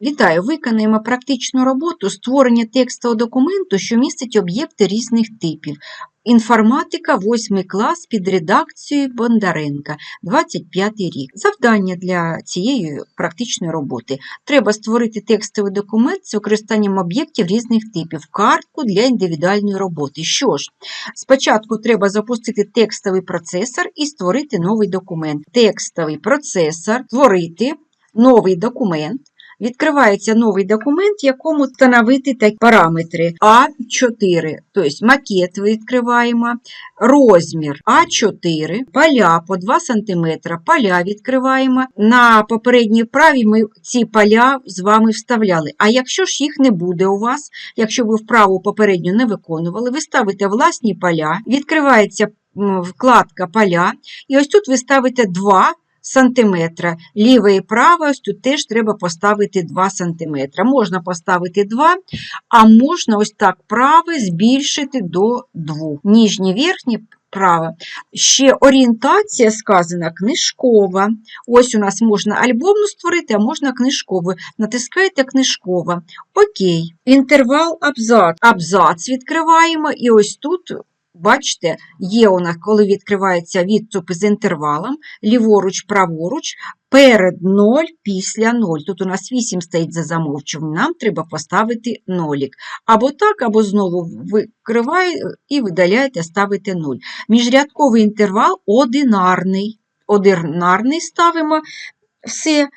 Вітаю! Виконаємо практичну роботу створення текстового документу, що містить об'єкти різних типів. Інформатика, 8 клас під редакцією Бондаренка, 25 рік. Завдання для цієї практичної роботи. Треба створити текстовий документ з використанням об'єктів різних типів, картку для індивідуальної роботи. Що ж, спочатку треба запустити текстовий процесор і створити новий документ. Текстовий процесор, створити новий документ. Відкривається новий документ, якому встановити такі параметри А4, тобто макет відкриваємо, розмір А4, поля по 2 см, поля відкриваємо. На попередній вправі ми ці поля з вами вставляли. А якщо ж їх не буде у вас, якщо ви вправу попередню не виконували, ви ставите власні поля, відкривається вкладка поля, і ось тут ви ставите 2 сантиметра. Ліве і праве, ось тут теж треба поставити 2 сантиметра. Можна поставити 2, а можна ось так праве збільшити до 2. Ніжні, верхні, праве. Ще орієнтація сказана книжкова. Ось у нас можна альбомну створити, а можна книжкову. Натискаєте книжкова. Окей. Інтервал абзац. Абзац відкриваємо, і ось тут. Бачите, є у нас, коли відкривається відступ з інтервалом, ліворуч, праворуч, перед 0, після 0. Тут у нас 8 стоїть за замовчуванням, нам треба поставити нолік. Або так, або знову викриваєте і видаляєте, ставите 0. Міжрядковий інтервал одинарний. Одинарний ставимо. Все.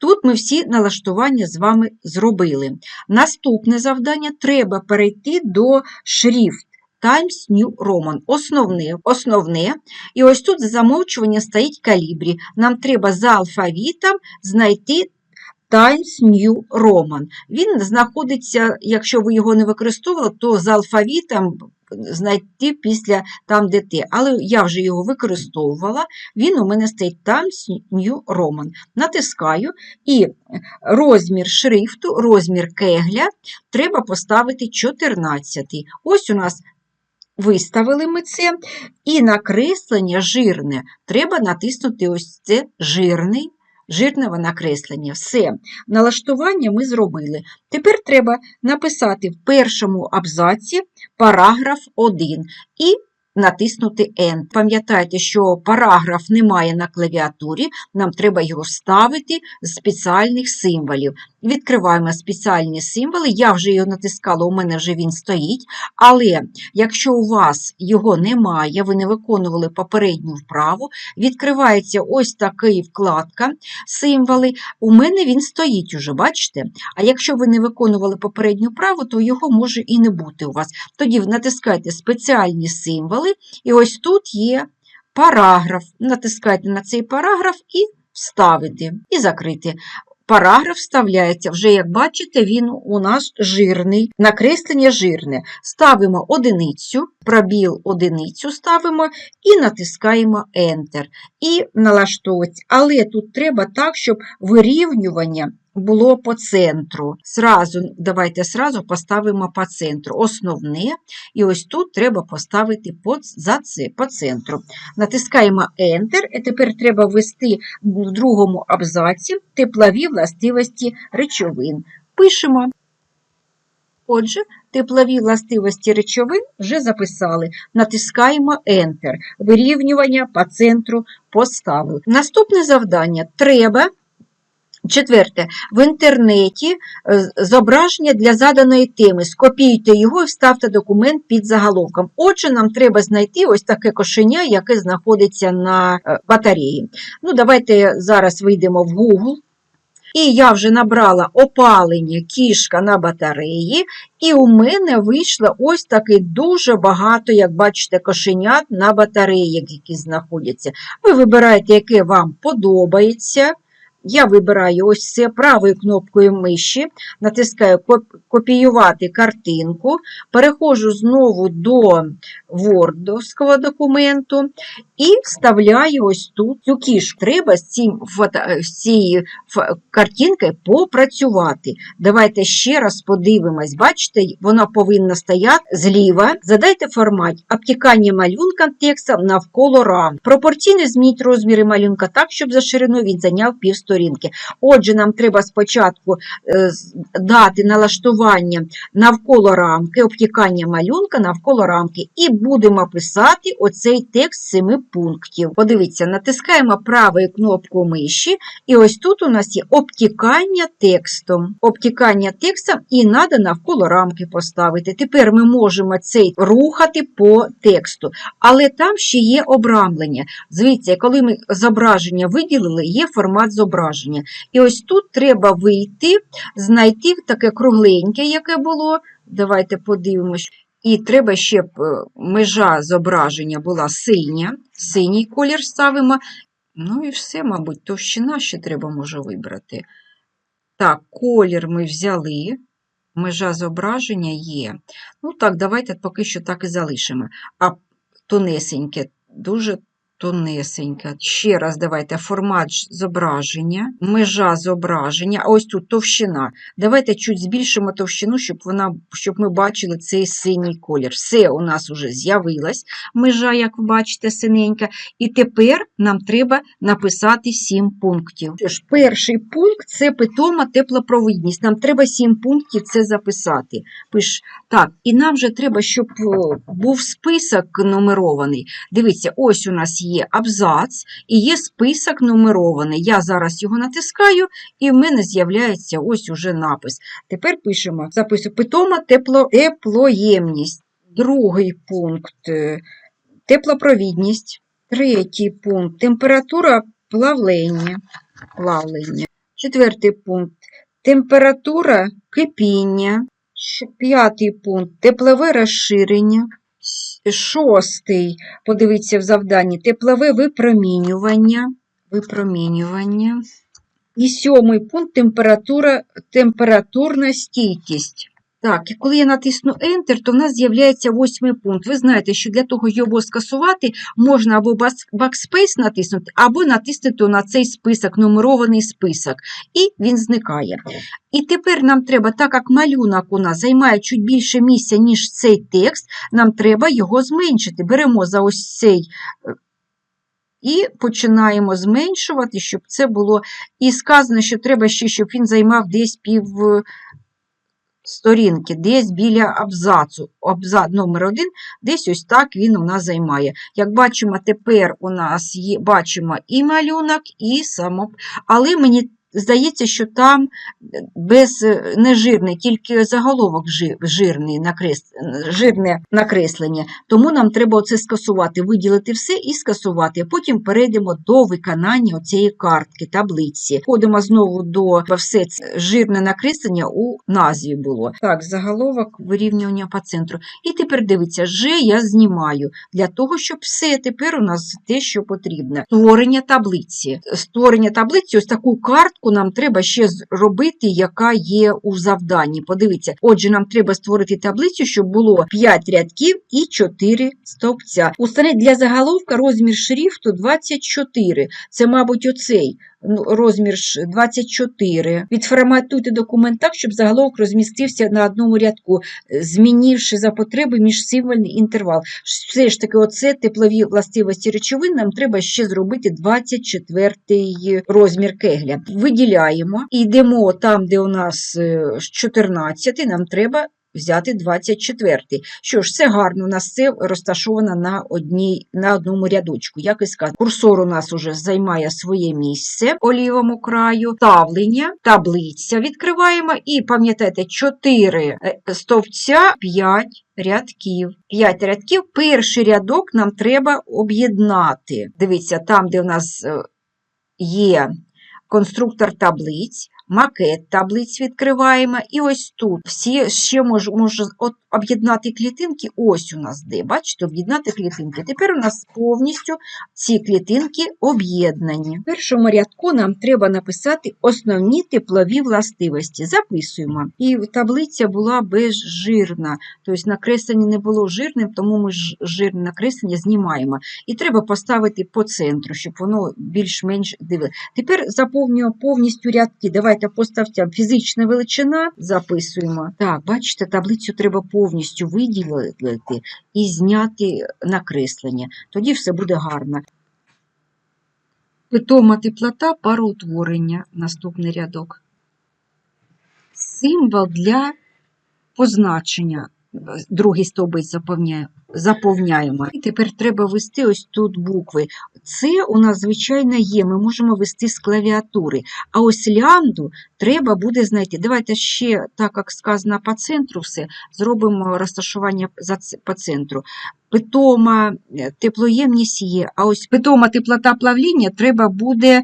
Тут ми всі налаштування з вами зробили. Наступне завдання треба перейти до шрифт. Times New Roman. Основне, основне. І ось тут за замовчування стоїть калібрі. Нам треба за алфавітом знайти Times New Roman. Він знаходиться, якщо ви його не використовували, то за алфавітом знайти після там, де ти. Але я вже його використовувала, він у мене стоїть Times New Roman. Натискаю і розмір шрифту, розмір кегля треба поставити 14. Ось у нас Виставили ми це, і накреслення жирне. Треба натиснути ось це жирний, жирне накреслення. Все. Налаштування ми зробили. Тепер треба написати в першому абзаці параграф 1 і натиснути End. Пам'ятайте, що параграф немає на клавіатурі, нам треба його ставити з спеціальних символів. Відкриваємо спеціальні символи. Я вже його натискала, у мене вже він стоїть. Але якщо у вас його немає, ви не виконували попередню вправу, відкривається ось така вкладка символи. У мене він стоїть уже, бачите? А якщо ви не виконували попередню вправу, то його може і не бути у вас. Тоді натискайте спеціальні символи, і ось тут є параграф. Натискайте на цей параграф і вставити, і закрити. Параграф вставляється, вже, як бачите, він у нас жирний, накреслення жирне. Ставимо одиницю, пробіл одиницю ставимо і натискаємо Enter. І налаштовується. Але тут треба так, щоб вирівнювання було по центру. Сразу, Давайте сразу поставимо по центру. Основне, і ось тут треба поставити по, за це, по центру. Натискаємо Enter, і тепер треба ввести в другому абзаці теплові властивості речовин. Пишемо. Отже, теплові властивості речовин вже записали. Натискаємо Enter. Вирівнювання по центру поставили. Наступне завдання треба. Четверте, в інтернеті е, зображення для заданої теми. Скопіюйте його і вставте документ під заголовком. Отже, нам треба знайти ось таке кошеня, яке знаходиться на е, батареї. Ну, Давайте зараз вийдемо в Google. І я вже набрала опалення кішка на батареї, і у мене вийшло ось таке дуже багато, як бачите, кошенят на батареї, які знаходяться. Ви вибираєте, яке вам подобається. Я вибираю ось це правою кнопкою миші, натискаю копіювати картинку, переходжу знову до Word документу і вставляю ось тут цю кішку. Треба з, цим фото, з цією картинкою попрацювати. Давайте ще раз подивимось. Бачите, вона повинна стояти зліва. Задайте формат обтікання малюнка текстом навколо рам. Пропорційно змініть розміри малюнка так, щоб за шириною він зайняв півсторінки. Отже, нам треба спочатку е, дати налаштування навколо рамки, обтікання малюнка навколо рамки. І будемо писати оцей текст семи пунктів. Подивіться, натискаємо правою кнопку миші, і ось тут у нас є обтікання текстом. Обтікання текстом і треба навколо рамки поставити. Тепер ми можемо цей рухати по тексту. Але там ще є обрамлення. Звідси, коли ми зображення виділили, є формат зображення. І ось тут треба вийти, знайти таке кругленьке, яке було. Давайте подивимось. І треба, щоб е, межа зображення була синя, синій колір ставимо. Ну і все, мабуть, товщина ще треба може вибрати. Так, колір ми взяли, межа зображення є. Ну так, давайте поки що так і залишимо. А тонесеньке, дуже тонесеньке. Ще раз давайте формат зображення, межа зображення, а ось тут товщина. Давайте чуть збільшимо товщину, щоб, вона, щоб ми бачили цей синій колір. Все у нас вже з'явилась межа, як ви бачите, синенька. І тепер нам треба написати 7 пунктів. Що ж, перший пункт це питома теплопровідність. Нам треба 7 пунктів це записати. Пиш, так, і нам вже треба, щоб був список нумерований. Дивіться, ось у нас є абзац і є список нумерований. Я зараз його натискаю, і в мене з'являється ось уже напис. Тепер пишемо, записую питома тепло, теплоємність. Другий пункт е, теплопровідність. Третій пункт температура плавлення. плавлення. Четвертий пункт температура кипіння. П'ятий пункт теплове розширення. Шостий, подивіться в завданні, теплове випромінювання. випромінювання. І сьомий пункт температура, температурна стійкість. Так, і коли я натисну Enter, то в нас з'являється восьмий пункт. Ви знаєте, що для того його скасувати, можна або Backspace натиснути, або натиснути на цей список, нумерований список, і він зникає. І тепер нам треба, так як малюнок у нас займає чуть більше місця, ніж цей текст, нам треба його зменшити. Беремо за ось цей і починаємо зменшувати, щоб це було. І сказано, що треба ще, щоб він займав десь пів сторінки, десь біля абзацу. Абзац номер один, десь ось так він у нас займає. Як бачимо, тепер у нас є, бачимо і малюнок, і само. Але мені здається, що там без е, не жирний, тільки заголовок жирний, накрес, жирне накреслення. Тому нам треба оце скасувати, виділити все і скасувати. Потім перейдемо до виконання цієї картки, таблиці. Ходимо знову до все це жирне накреслення у назві було. Так, заголовок вирівнювання по центру. І тепер дивіться, Ж я знімаю для того, щоб все тепер у нас те, що потрібно. Створення таблиці. Створення таблиці, ось таку картку нам треба ще зробити, яка є у завданні. Подивіться, отже, нам треба створити таблицю, щоб було 5 рядків і 4 стовпця. Установіть для заголовка розмір шрифту 24. Це, мабуть, оцей розмір 24. Відформатуйте документ так, щоб заголовок розмістився на одному рядку, е, змінивши за потреби міжсимвольний інтервал. Все ж таки, оце теплові властивості речовин нам треба ще зробити 24 розмір кегля. Виділяємо і йдемо там, де у нас е, 14, нам треба взяти 24. Що ж, все гарно, у нас це розташовано на, одній, на одному рядочку. Як і сказано, курсор у нас уже займає своє місце по лівому краю, ставлення, таблиця відкриваємо і пам'ятайте, 4 стовпця, 5 рядків. 5 рядків. Перший рядок нам треба об'єднати. Дивіться, там, де у нас е, є конструктор таблиць, макет таблиць відкриваємо. І ось тут всі ще можу, можу об'єднати клітинки. Ось у нас де. Бачите, об'єднати клітинки. Тепер у нас повністю ці клітинки об'єднані. В першому рядку нам треба написати основні теплові властивості. Записуємо. І таблиця була безжирна, тобто накреслення не було жирним, тому ми жирне накреслення знімаємо. І треба поставити по центру, щоб воно більш-менш дивилося. Тепер заповнюємо повністю рядки. Давайте поставте фізична величина, записуємо. Так, бачите, таблицю треба повністю виділити і зняти накреслення. Тоді все буде гарно. Питома теплота пароутворення. Наступний рядок. Символ для позначення. Другий стовбець заповняє- заповняємо. І тепер треба ввести ось тут букви. Це у нас, звичайно, є. Ми можемо ввести з клавіатури. А ось лямбду треба буде знайти. Давайте ще, так як сказано по центру, все, зробимо розташування по центру. Питома е, теплоємність є, а ось питома теплота плавління треба буде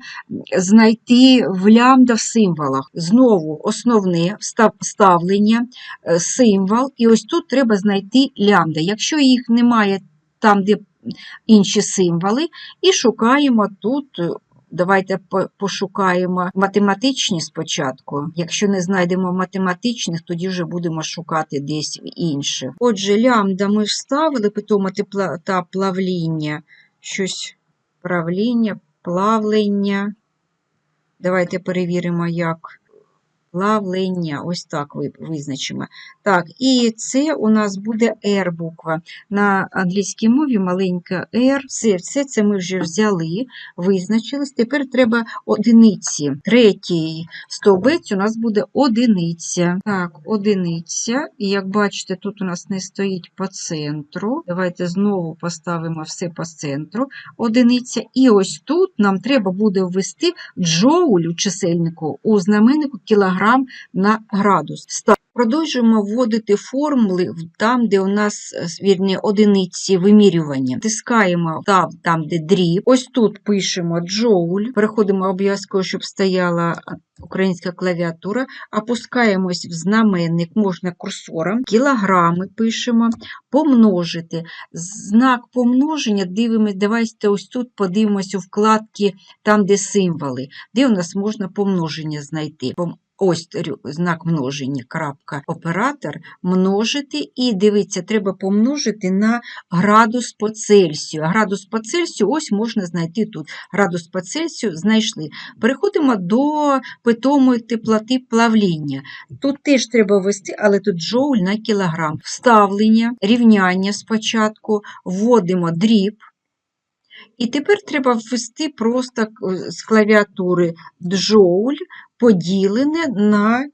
знайти в лямбда в символах. Знову основне вставлення, е, символ, і ось тут треба знайти лямбда. Якщо їх немає там, де інші символи, і шукаємо тут. е, Давайте пошукаємо математичні спочатку. Якщо не знайдемо математичних, тоді вже будемо шукати десь інших. Отже, лямбда ми вставили, питома теплота плавління, щось правління, плавлення. Давайте перевіримо, як плавлення. Ось так визначимо. Так, і це у нас буде R буква. На англійській мові маленька R. Все, все це ми вже взяли, визначились. Тепер треба одиниці. Третій стовбець у нас буде одиниця. Так, одиниця. І як бачите, тут у нас не стоїть по центру. Давайте знову поставимо все по центру. Одиниця. І ось тут нам треба буде ввести джоуль у чисельнику у знаменнику кілограм на градус. Продовжуємо вводити формули там, де у нас е, вірні, одиниці вимірювання. Тискаємо там, там, де дріб. Ось тут пишемо джоуль. Переходимо обов'язково, щоб стояла українська клавіатура. Опускаємось в знаменник, можна курсором. Кілограми пишемо. Помножити. Знак помноження дивимося. Давайте ось тут подивимося у вкладки, там, де символи, де у нас можна помноження знайти. Ось знак множення, крапка, оператор, множити, і дивіться, треба помножити на градус по Цельсію. Градус по Цельсію ось можна знайти тут. Градус по Цельсію знайшли. Переходимо до питомої теплоти плавління. Тут теж треба ввести, але тут джоуль на кілограм. Вставлення, рівняння спочатку, вводимо дріб. І тепер треба ввести просто е, з клавіатури джоуль поділене на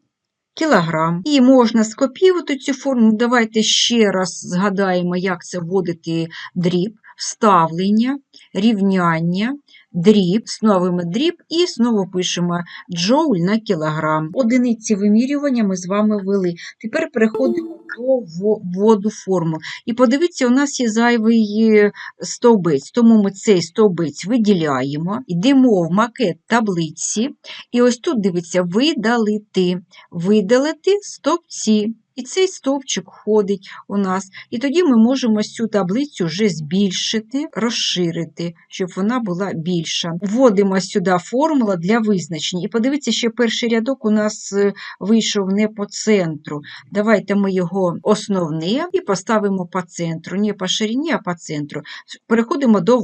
кілограм. І можна скопіювати цю форму. Давайте ще раз згадаємо, як це вводити дріб, вставлення, рівняння, дріб, ставимо дріб і знову пишемо джоуль на кілограм. Одиниці вимірювання ми з вами ввели. Тепер переходимо до вводу формул. І подивіться, у нас є зайвий е, стовбець, тому ми цей стовбець виділяємо, йдемо в макет таблиці, і ось тут дивіться, видалити, видалити стовпці. І цей стовпчик входить у нас. І тоді ми можемо цю таблицю вже збільшити, розширити, щоб вона була більша. Вводимо сюди формула для визначення. І подивіться, ще перший рядок у нас е, вийшов не по центру. Давайте ми його основне і поставимо по центру. Не по ширині, а по центру. Переходимо до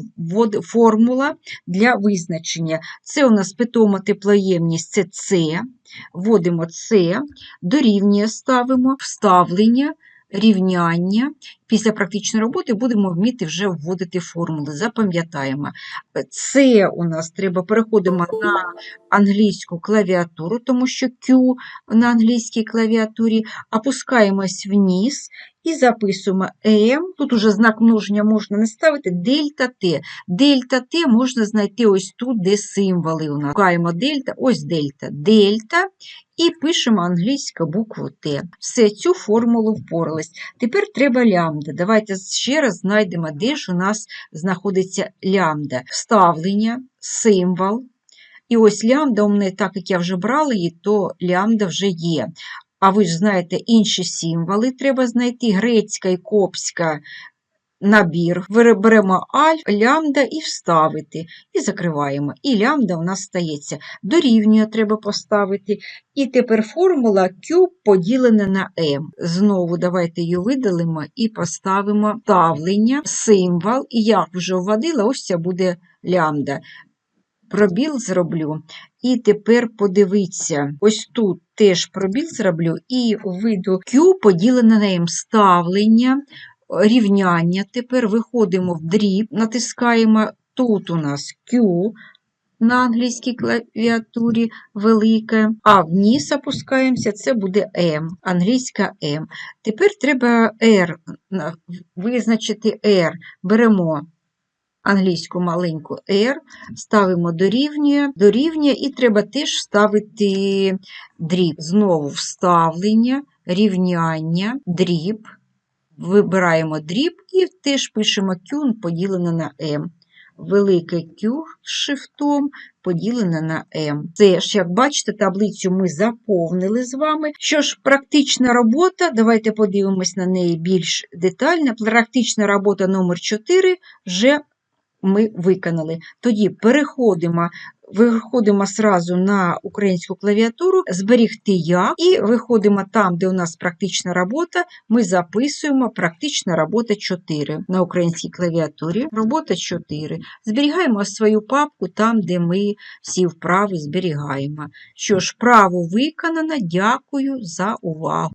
формула для визначення. Це у нас питома теплоємність, це С. Вводимо С, дорівнює ставимо, вставлення, рівняння. Після практичної роботи будемо вміти вже вводити формули. Запам'ятаємо. Це у нас треба переходимо на англійську клавіатуру, тому що Q на англійській клавіатурі, опускаємось вниз і записуємо M. Тут уже знак множення можна не ставити, дельта Т. Дельта Т можна знайти ось тут, де символи у нас. Шукаємо дельта, ось дельта, дельта, і пишемо англійську букву Т. Все, цю формулу впорались. Тепер треба лямбда. Давайте ще раз знайдемо, де ж у нас знаходиться лямбда. Вставлення, символ, І ось лямбда у мене, так як я вже брала її, то лямбда вже є. А ви ж знаєте, інші символи треба знайти грецька і копська набір. Беремо аль, лямбда і вставити. І закриваємо. І лямбда у нас стається. Дорівнює треба поставити. І тепер формула Q поділена на M. Знову давайте її видалимо і поставимо ставлення, символ. І як вже вводила, ось це буде лямбда. Пробіл зроблю. І тепер подивіться, ось тут теж пробіл зроблю, і виду Q поділене на M ставлення, рівняння. Тепер виходимо в дріб, натискаємо тут у нас Q на англійській клавіатурі велике, а вниз опускаємося, це буде M, англійська M. Тепер треба R, визначити R. Беремо англійську маленьку R, ставимо дорівнює, дорівнює, і треба теж ставити дріб. Знову вставлення, рівняння, дріб. Вибираємо дріб і теж пишемо Q поділене на M. Велике Q шифтом поділене на M. Це ж, як бачите, таблицю ми заповнили з вами. Що ж, практична робота, давайте подивимось на неї більш детально. Практична робота номер 4 вже ми виконали. Тоді переходимо, виходимо сразу на українську клавіатуру, зберігти як, і виходимо там, де у нас практична робота, ми записуємо практична робота 4 на українській клавіатурі. Робота 4. Зберігаємо свою папку там, де ми всі вправи зберігаємо. Що ж, вправу виконано. Дякую за увагу.